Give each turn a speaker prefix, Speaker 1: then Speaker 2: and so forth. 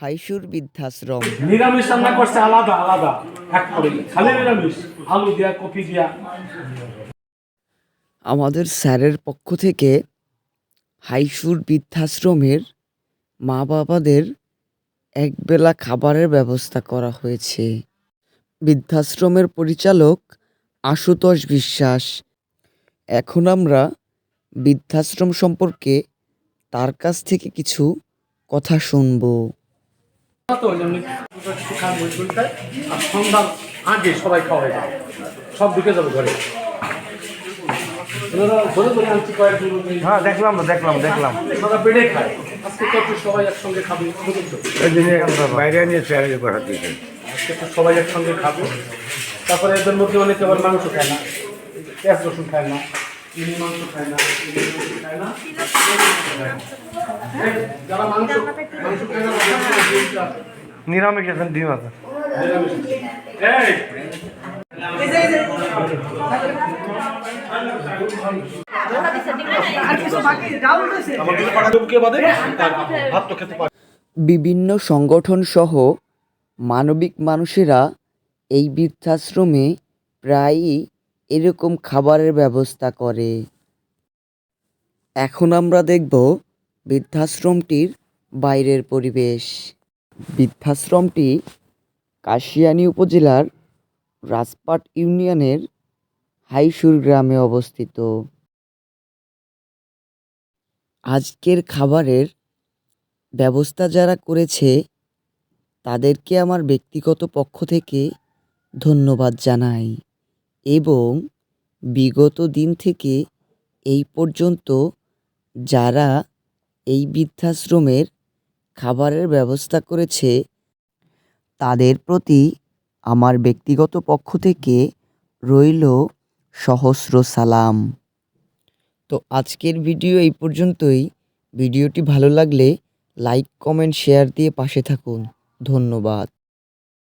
Speaker 1: হাইসুর বৃদ্ধাশ্রম।
Speaker 2: নিরামিষ রান্না করছে আলাদা আলাদা। এক করে খালি নিরামিষ। আলু দিয়া কফি দিয়া।
Speaker 1: আমাদের স্যারের পক্ষ থেকে হাইসুর বৃদ্ধাশ্রমের মা বাবাদের একবেলা খাবারের ব্যবস্থা করা হয়েছে। বৃদ্ধাশ্রমের পরিচালক আশুতোষ বিশ্বাস। এখন আমরা বৃদ্ধাশ্রম সম্পর্কে তার কাছ থেকে কিছু কথা শুনব।
Speaker 2: তো আর সন্ধ্যার আগে সবাই খাওয়া হয়ে যাবে। সব ঢুকে যাবে ঘরে।
Speaker 3: হ্যাঁ দেখলাম দেখলাম দেখলাম।
Speaker 2: খায়। আজকে তো সবাই একসঙ্গে খাবে।
Speaker 3: বাইরে নিয়ে চেয়ারে
Speaker 2: আজকে তো সবাই একসঙ্গে খাবে। তারপরে এদের মধ্যে অনেকে আবার মাংস খায় না। পেঁয়াজ রসুন খায় না। চিনি মাংস খায় না চিনি মাংস খায় না। এই, যারা মাংস মাংস খায় না তাদের জন্য ডিমটা
Speaker 3: নিরামিষ এখন ডিম আছে।
Speaker 1: বিভিন্ন সংগঠন সহ মানবিক মানুষেরা এই বৃদ্ধাশ্রমে প্রায়ই এরকম খাবারের ব্যবস্থা করে। এখন আমরা দেখব বৃদ্ধাশ্রমটির বাইরের পরিবেশ। বৃদ্ধাশ্রমটি কাশিয়ানী উপজেলার রাজপাট ইউনিয়নের হাইসুর গ্রামে অবস্থিত। আজকের খাবারের ব্যবস্থা যারা করেছে, তাদেরকে আমার ব্যক্তিগত পক্ষ থেকে ধন্যবাদ জানাই। এবং বিগত দিন থেকে এই পর্যন্ত যারা এই বৃদ্ধাশ্রমের খাবারের ব্যবস্থা করেছে, তাদের প্রতি আমার ব্যক্তিগত পক্ষ থেকে রইল সহস্র সালাম। তো আজকের ভিডিও এই পর্যন্তই। ভিডিওটি ভালো লাগলে লাইক, কমেন্ট, শেয়ার দিয়ে পাশে থাকুন। ধন্যবাদ।